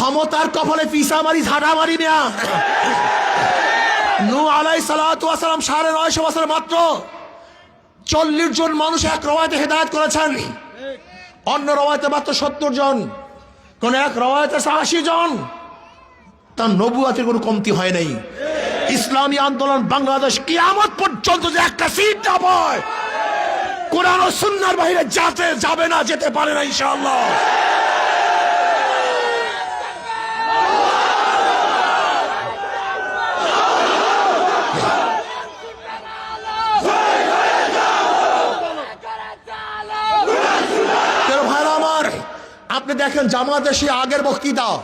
ক্ষমতার কপালে পিসা মারি ঝাড়া মারি না নু আলাই সালাম সাড়ে নয়শো বছর মাত্র চল্লিশ জন মানুষ এক রবায়তে হেদায়ত করেছেন। অন্য রবায়তে মাত্র সত্তর জন, কোন এক রবায়তে আশি জন। তার নবুয়াতের কোনো কমতি হয় নাই। ইসলামী আন্দোলন বাংলাদেশ কিয়ামত পর্যন্ত যে একটা সিট না পায়, কোরআন ও সুন্নার বাইরে যাতে যাবে না, যেতে পারে না, ইনশাআল্লাহ কেন ভাইরা আমার আপনি দেখেন জামাতের সে আগের বক্তৃতা।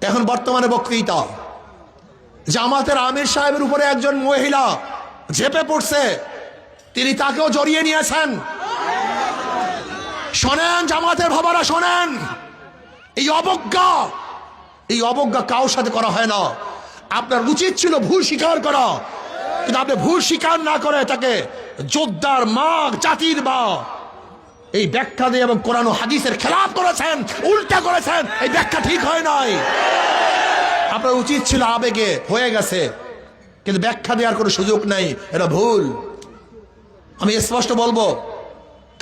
এখন বর্তমানে বক্তৃতা। জামাতের আমির সাহেবের উপরে একজন মহিলা ঝেপে পড়ছে। তিনি তাকেও জড়িয়ে নিয়েছেন। শোনেন জামাতের ভাবারা, শোনেন। এই অবজ্ঞা এই অবজ্ঞা কারোর সাথে করা হয় না। আপনার উচিত ছিল ভুল স্বীকার করা। কিন্তু আপনি ভুল স্বীকার না করে তাকে যোদ্ধার মা জাতির মা এই ব্যাখ্যা দিয়ে এবং কোরআন হাদিসের খেলাপ করেছেন, উল্টা করেছেন, এই ব্যাখ্যা ঠিক হয় নাই। আপনার উচিত ছিল আবেগে, হয়ে গেছে। কিন্তু ব্যাখ্যা দেওয়ার কোনো সুযোগ নাই, এটা ভুল। আমি স্পষ্ট বলব,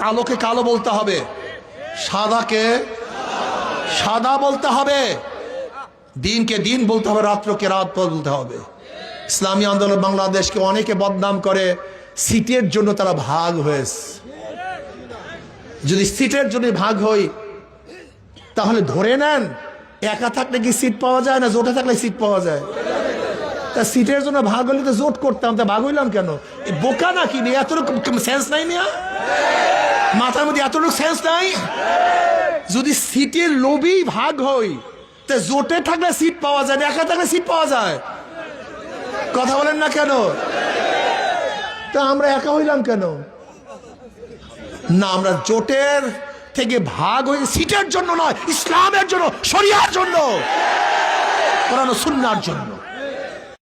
কালোকে কালো বলতে হবে, সাদাকে সাদা বলতে হবে, দিনকে দিন বলতে হবে, রাত্রকে রাত বলতে হবে। ইসলামী আন্দোলন বাংলাদেশকে অনেকে বদনাম করে, সিটের জন্য তারা ভাগ হয়েছে। যদি সিটের জন্য ভাগ হই তাহলে ধরে নেন, একা থাকলে কি সিট পাওয়া যায় না জোটে থাকলে সিট পাওয়া যায়? তা সিটের জন্য ভাগ হলে তো জোট করতাম, তা ভাগ হইলাম কেন? বোকা নাকি? নিয়ে এতটুকু সেন্স নাই নিয়া মাথার মধ্যে এতটুকু সেন্স নাই? যদি সিটের লোভই ভাগ হই তা জোটে থাকলে সিট পাওয়া যায় না, একা থাকলে সিট পাওয়া যায়? কথা বলেন না কেন? তা আমরা একা হইলাম কেন? না, আমরা জোটের থেকে ভাগ হয়ে সিটের জন্য নয়, ইসলামের জন্য, শরিয়ার জন্য, কোরআন সুন্নার জন্য।